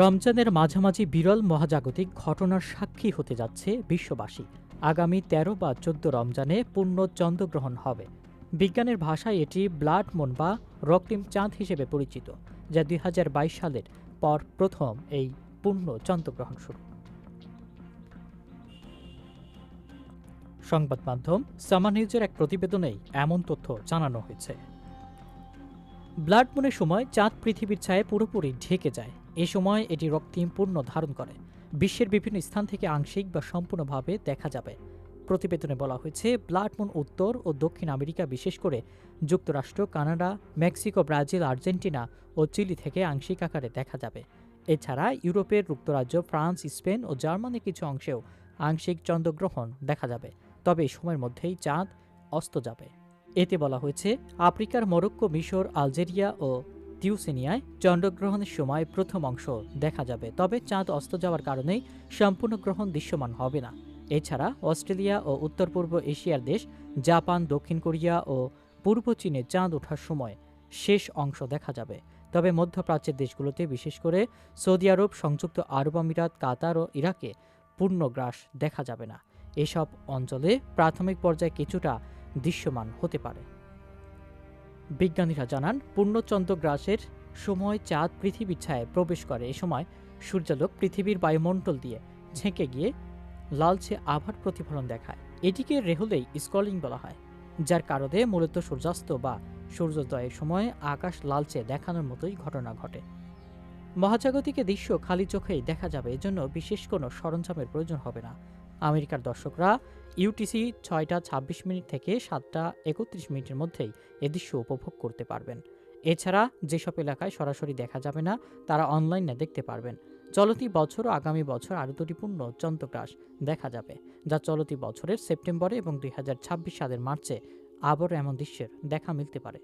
রমজানের মাঝামাঝি বিরল মহাজাগতিক ঘটনার সাক্ষী হতে যাচ্ছে বিশ্ববাসী। আগামী ১৩ বা চোদ্দ রমজানে পূর্ণ চন্দ্রগ্রহণ হবে। বিজ্ঞানের ভাষায় এটি ব্লাড মুন বা রক্তিম চাঁদ হিসেবে পরিচিত, যা দুই হাজার বাইশ সালের পর প্রথম এই পূর্ণ চন্দ্রগ্রহণ শুরু। সংবাদ মাধ্যম সামা নিউজের এক প্রতিবেদনেই এমন তথ্য জানানো হয়েছে। ব্লাড মুনের সময় চাঁদ পৃথিবীর ছায়ে পুরোপুরি ঢেকে যায়। এ সময় এটি রক্তিম পূর্ণ ধারণ করে। বিশ্বের বিভিন্ন স্থান থেকে আংশিক বা সম্পূর্ণভাবে দেখা যাবে। প্রতিবেদনে বলা হয়েছে, ব্লাড মুন উত্তর ও দক্ষিণ আমেরিকা, বিশেষ করে যুক্তরাষ্ট্র, কানাডা, মেক্সিকো, ব্রাজিল, আর্জেন্টিনা ও চিলি থেকে আংশিক আকারে দেখা যাবে। এছাড়া ইউরোপের যুক্তরাজ্য, ফ্রান্স, স্পেন ও জার্মানির কিছু অংশেও আংশিক চন্দ্রগ্রহণ দেখা যাবে। তবে এই সময়ের মধ্যেই চাঁদ অস্ত যাবে। এতে বলা হয়েছে, আফ্রিকার মরক্কো মিশর, আলজেরিয়া ও টিউসেনিয়ায় চন্দ্রগ্রহণের সময় প্রথম অংশ দেখা যাবে, তবে চাঁদ অস্ত যাওয়ার কারণেই সম্পূর্ণ গ্রহণ দৃশ্যমান হবে না। এছাড়া অস্ট্রেলিয়া ও উত্তর পূর্ব এশিয়ার দেশ, জাপান, দক্ষিণ কোরিয়া ও পূর্ব চীনে চাঁদ ওঠার সময় শেষ অংশ দেখা যাবে। তবে মধ্যপ্রাচ্যের দেশগুলোতে বিশেষ করে সৌদি আরব, সংযুক্ত আরব আমিরাত, কাতার ও ইরাকে পূর্ণগ্রাস দেখা যাবে না। এসব অঞ্চলে প্রাথমিক পর্যায়ে কিছুটা দৃশ্যমান হতে পারে। বিজ্ঞানীরা জানান পূর্ণচন্দ্রগ্রাসের সময় চাঁদ পৃথিবীর ছায়ায় প্রবেশ করে এ সময় সূর্যালোক পৃথিবীর বায়ুমণ্ডল দিয়ে ঝেঁকে গিয়ে লালচে আভার প্রতিফলন দেখায়। এটিকে রেহলেই স্কলিং বলা হয়, যার কারণে মূলত সূর্যাস্ত বা সূর্যোদয়ের সময় আকাশ লালচে দেখানোর মতোই ঘটনা ঘটে। মহাজাগতিক দৃশ্য খালি চোখেই দেখা যাবে, এজন্য বিশেষ কোনো সরঞ্জামের প্রয়োজন হবে না। আমেরিকার দর্শকরা ইউটিসি ছয়টা ছাব্বিশ মিনিট থেকে সাতটা একত্রিশ মিনিটের মধ্যেই এ দৃশ্য উপভোগ করতে পারবেন। এছাড়া যেসব এলাকায় সরাসরি দেখা যাবে না, তারা অনলাইনে দেখতে পারবেন। চলতি বছর আগামী বছর আরও দুটি পূর্ণ চন্দ্রগ্রাস দেখা যাবে, যা চলতি বছরের সেপ্টেম্বরে এবং দুই হাজার ছাব্বিশ সালের মার্চে আবার এমন দৃশ্যের দেখা মিলতে পারে।